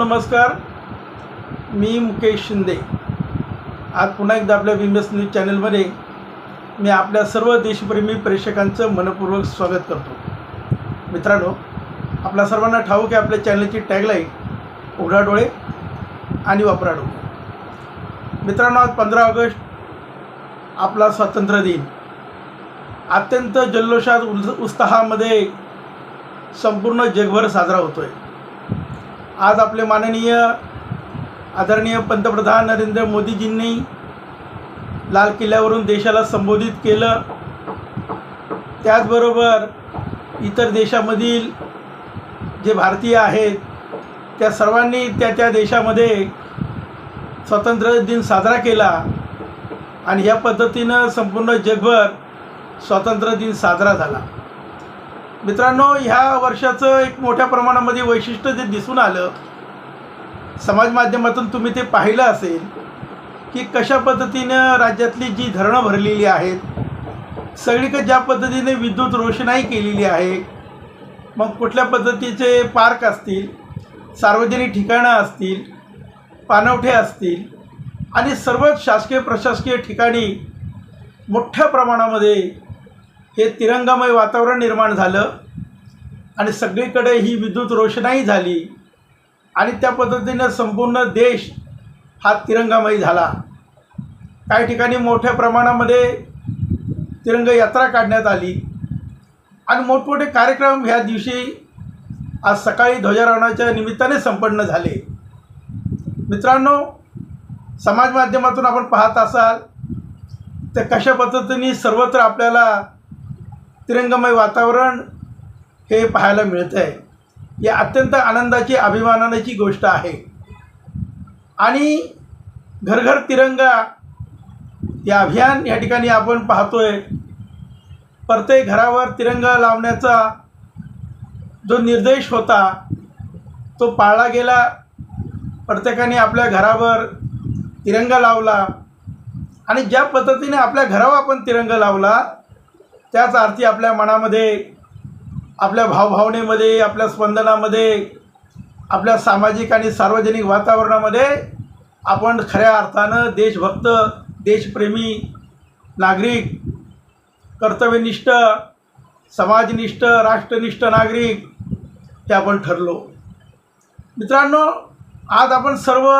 नमस्कार. मी मुकेश शिंदे. आज पुन्हा एकदा आपल्या विंडस न्यूज चॅनलमध्ये मी आपल्या सर्व देशप्रेमी प्रेक्षकांचं मनपूर्वक स्वागत करतो. मित्रांनो आपल्या सर्वांना ठाऊक आहे आपल्या चॅनलची टॅगलाईन उघडा डोळे आणि वापरा डोळे. मित्रांनो आज पंधरा ऑगस्ट आपला स्वातंत्र्य दिन. अत्यंत जल्लोषात उल उत्साहामध्ये संपूर्ण जगभर साजरा होतो आहे आज आपले माननीय आदरणीय पंतप्रधान नरेंद्र मोदीजींनी लाल किल्ल्यावरून देशाला संबोधित केलं. त्याचबरोबर इतर देशामधील जे भारतीय आहेत त्या सर्वांनी त्या त्या देशामध्ये स्वातंत्र्य दिन साजरा केला आणि या पद्धतीनं संपूर्ण जगभर स्वातंत्र्य दिन साजरा झाला. मित्रांनो ह्या वर्षाचं एक मोठ्या प्रमाणामध्ये वैशिष्ट्य जे दिसून आलं समाज माध्यमातून तुम्ही ते पाहिलं असेल की कशा पद्धतीनं राज्यातली जी धरणं भरलेली आहेत सगळीकडे ज्या पद्धतीने विद्युत रोषणाई केलेली आहे मग कुठल्या पद्धतीचे पार्क असतील सार्वजनिक ठिकाणं असतील पाणवठे असतील आणि सर्वच शासकीय प्रशासकीय ठिकाणी मोठ्या प्रमाणामध्ये हे तिरंगामय वातावरण निर्माण झालं आणि सगळीकडे ही विद्युत रोषणाई झाली आणि त्या पद्धतीनं संपूर्ण देश हा तिरंगामय झाला. काही ठिकाणी मोठ्या प्रमाणामध्ये तिरंग यात्रा काढण्यात आली. आणि मोठमोठे कार्यक्रम ह्या दिवशी आज सकाळी ध्वजारोहणाच्या निमित्ताने संपन्न झाले. मित्रांनो समाज माध्यमातून आपण पाहत असाल तर कशा पद्धतीने सर्वत्र आपल्याला तिरंगमय वातावरण हे पाहायला मिळतं आहे ही अत्यंत आनंदाची अभिमानाची गोष्ट आहे. आणि घरघर तिरंगा या अभियान या ठिकाणी आपण पाहतोय. प्रत्येक घरावर तिरंगा लावण्याचा जो निर्देश होता तो पाळला गेला. प्रत्येकाने आपल्या घरावर तिरंगा लावला. आणि ज्या पद्धतीने आपल्या घरावर आपण तिरंगा लावला त्याच अर्थी आपल्या मनामध्ये आपल्या भावभावनेमध्ये आपल्या स्पंदनामध्ये आपल्या सामाजिक आणि सार्वजनिक वातावरणामध्ये आपण खऱ्या अर्थानं देशभक्त देशप्रेमी नागरिक कर्तव्यनिष्ठ समाजनिष्ठ राष्ट्रनिष्ठ नागरिक हे आपण ठरलो. मित्रांनो आज आपण सर्व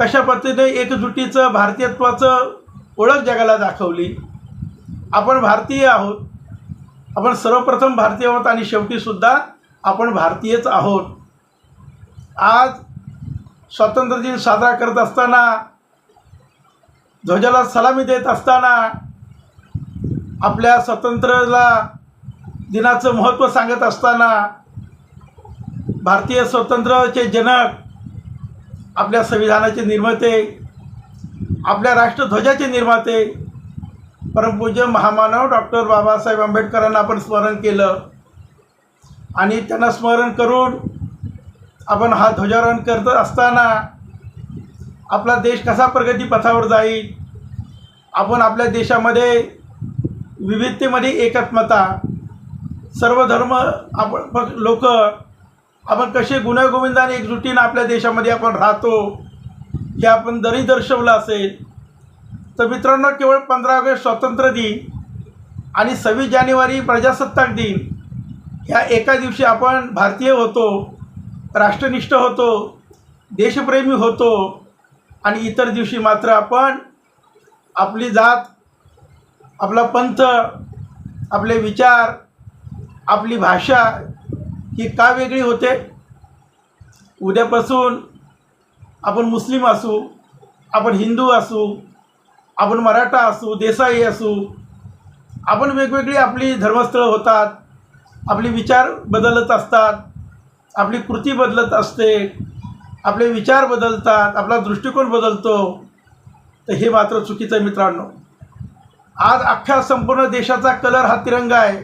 कशा पद्धतीने एकजुटीचं भारतीयत्वाचं ओळख जगाला दाखवली? आपण भारतीय आहोत. आपण सर्वप्रथम भारतीय आहोत आणि शेवटीसुद्धा आपण भारतीयच आहोत. आज स्वातंत्र्य दिन साजरा करत असताना ध्वजाला सलामी देत असताना आपल्या स्वातंत्र्याला दिनाचं महत्त्व सांगत असताना भारतीय स्वातंत्र्याचे जनक आपल्या संविधानाचे निर्माते आपल्या राष्ट्रध्वजाचे निर्माते परमपूज्य महामानव डॉक्टर बाबासाहेब आंबेडकरांना आपण स्मरण केलं. आणि त्यांना स्मरण करून आपण हा ध्वजारोहण करत असताना आपला देश कसा प्रगतीपथावर जाईल? आपण आपल्या देशामध्ये विविधतेमध्ये एकात्मता सर्व धर्म आपण लोक आपण कसे गुण्यागोविंदाने एकजुटीनं आपल्या देशामध्ये आपण राहतो हे आपण जरी दर्शवलं असेल तर मित्रांनो केवळ पंधरा ऑगस्ट स्वातंत्र्य दिन आणि सव्वीस जानेवारी प्रजासत्ताक दिन ह्या एका दिवशी आपण भारतीय होतो राष्ट्रनिष्ठ होतो देशप्रेमी होतो आणि इतर दिवशी मात्र आपण आपली जात आपला पंथ आपले विचार आपली भाषा ही का वेगळी होते? उद्यापासून आपण मुस्लिम असू आपण हिंदू असू आपण मराठा असू देसाई असू आपण वेगवेगळी आपली धर्मस्थळं होतात आपले विचार बदलत असतात आपली कृती बदलत असते आपले विचार बदलतात आपला दृष्टिकोन बदलतो तर हे मात्र चुकीचं आहे मित्रांनो. आज अख्ख्या संपूर्ण देशाचा कलर हा तिरंगा आहे.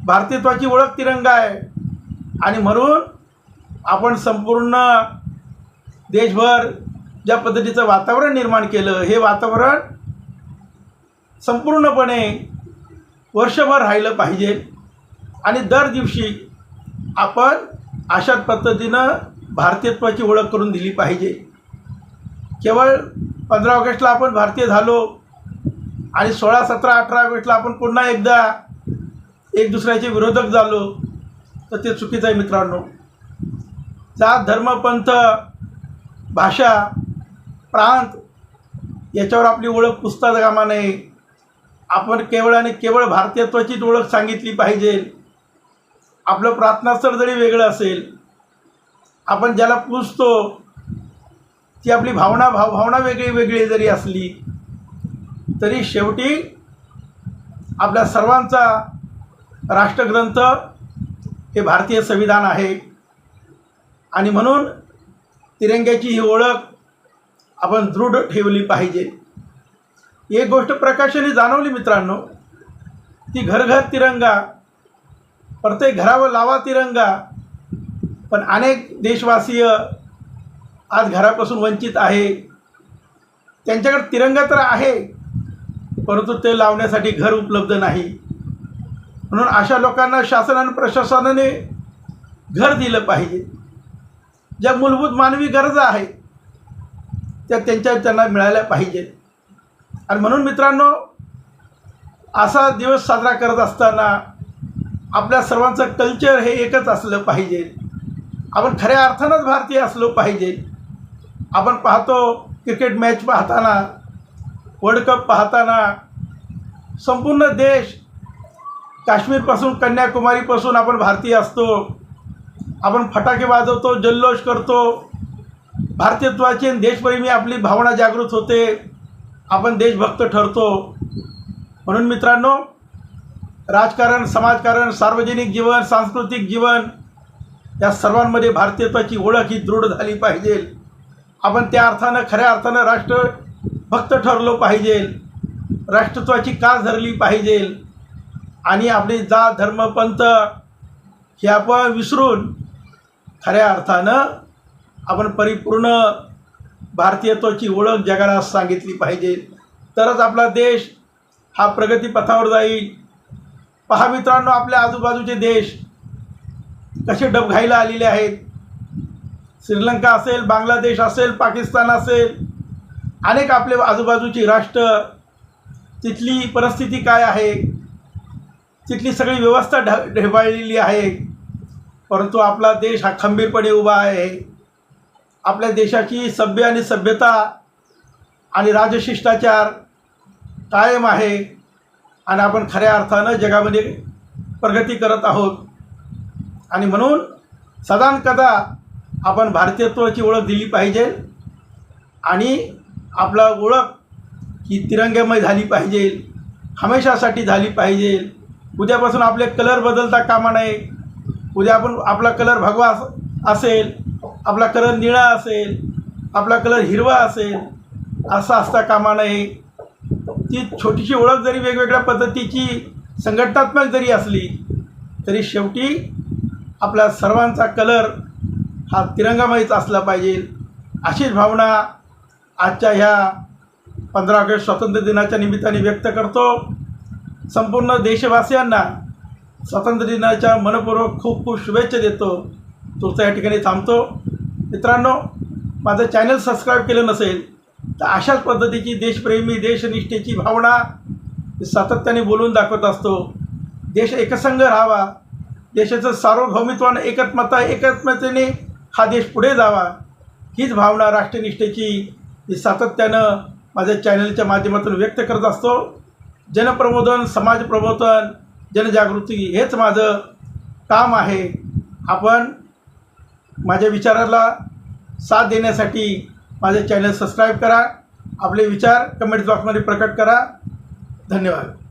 भारतीयत्वाची ओळख तिरंगा आहे. आणि म्हणून आपण संपूर्ण देशभर ज्या पद्धतीचं वातावरण निर्माण केलं हे वातावरण संपूर्णपणे वर्षभर राहिलं पाहिजे. आणि दर दिवशी आपण अशाच पद्धतीनं भारतीयत्वाची ओळख करून दिली पाहिजे. केवळ पंधरा ऑगस्टला आपण भारतीय झालो आणि सोळा सतरा अठरा ऑगस्टला आपण पुन्हा एकदा एक दुसऱ्याचे विरोधक झालो तर ते चुकीचं आहे मित्रांनो. जात धर्म पंथ भाषा प्रांत. याच्यावर आपली ओळख पुसता कामा नये आपण केवळ आणि केवळ भारतीयत्वाचीच ओळख सांगितली पाहिजे. आपलं प्रार्थनास्थळ जरी वेगळं असेल आपण ज्याला पुजतो ती आपली भावना भाव भावना वेगळी वेगळी जरी असली तरी शेवटी आपल्या सर्वांचा राष्ट्रग्रंथ हे भारतीय संविधान आहे. आणि म्हणून तिरंग्याची ही ओळख आपण दृढ ठेवली पाहिजे. एक गोष्ट प्रकाशाने जाणवली मित्रांनो ती घरघर तिरंगा प्रत्येक घरावर लावा तिरंगा पण अनेक देशवासीय आज घरापासून वंचित आहे. त्यांच्याकडे तिरंगा तर आहे परंतु ते लावण्यासाठी घर उपलब्ध नाही. म्हणून अशा लोकांना शासन आणि प्रशासनाने घर दिलं पाहिजे. ज्या मूलभूत मानवी गरजा आहेत त्या त्यांच्या त्यांना मिळाल्या पाहिजेत आणि म्हणून मित्रांनो असा दिवस साजरा करत असताना आपल्या सर्वांचं कल्चर हे एकच असलं पाहिजे. आपण खऱ्या अर्थानंच भारतीय असलो पाहिजे. आपण पाहतो क्रिकेट मॅच पाहताना वर्ल्ड कप पाहताना संपूर्ण देश काश्मीरपासून कन्याकुमारीपासून आपण भारतीय असतो. आपण फटाके वाजवतो जल्लोष करतो. भारतीयत्वाची आणि देशप्रेमी आपली भावना जागृत होते. आपण देशभक्त ठरतो. म्हणून मित्रांनो राजकारण समाजकारण सार्वजनिक जीवन सांस्कृतिक जीवन या सर्वांमध्ये भारतीयत्वाची ओळख ही दृढ झाली पाहिजे. आपण त्या अर्थानं खऱ्या अर्थानं राष्ट्रभक्त ठरलो पाहिजे. राष्ट्रत्वाची कास धरली पाहिजे? आणि आपली जात धर्म पंथ हे आपण विसरून खऱ्या अर्थानं आपण परिपूर्ण भारतीयत्वाची ओळख जगाला सांगितली पाहिजे. तरच आपला देश हा प्रगतीपथावर जाईल. पहा मित्रांनो आपल्या आजूबाजूचे देश कसे डबघाईला आलेले आहेत. श्रीलंका असेल बांगलादेश असेल पाकिस्तान असेल अनेक आपले आजूबाजूची राष्ट्र तिथली परिस्थिती काय आहे? तिथली सगळी व्यवस्था ढ ढेबाळलेली आहे. परंतु आपला देश हा खंबीरपणे उभा आहे. आपल्या देशाची सभ्य आणि सभ्यता आणि राजशिष्टाचार कायम आहे आणि आपण खऱ्या अर्थानं जगामध्ये प्रगती करत आहोत. आणि म्हणून सदानकदा आपण भारतीयत्वाची ओळख दिली पाहिजे आणि आपला ओळख ही तिरंग्यामय झाली पाहिजे हमेशासाठी झाली पाहिजे. उद्यापासून आपले कलर बदलता कामा नये. उद्या आपण आपला कलर भगवा असेल आपला कलर निळा असेल आपला कलर हिरवा असेल असा असता कामा नये. ती छोटीशी ओळख जरी वेगवेगळ्या पद्धतीची संघटनात्मक जरी असली तरी शेवटी आपल्या सर्वांचा कलर हा तिरंगामध्येच असला पाहिजे. अशीच भावना आजच्या ह्या पंधरा ऑगस्ट स्वातंत्र्य दिनाच्या निमित्ताने व्यक्त करतो. संपूर्ण देशवासियांना स्वातंत्र्य दिनाच्या मनपूर्वक खूप खूप शुभेच्छा देतो. तुमचा या ठिकाणी थांबतो. मित्रांनो माझं चॅनल सबस्क्राईब केलं नसेल तर अशाच पद्धतीची देशप्रेमी देशनिष्ठेची भावना सातत्याने बोलून दाखवत असतो. देश एकसंघ राहावा. देशाचं सार्वभौमित्वानं एकत्मता एकत्मतेने हा देश पुढे जावा. हीच भावना राष्ट्रनिष्ठेची सातत्यानं माझ्या चॅनलच्या माध्यमातून व्यक्त करत असतो. जनप्रबोधन समाज प्रबोधन जनजागृती हेच माझं काम आहे. आपण माझ्या विचाराला साथ देण्यासाठी माझे चॅनल सबस्क्राईब करा. आपले विचार कमेंट बॉक्समध्ये प्रकट करा. धन्यवाद.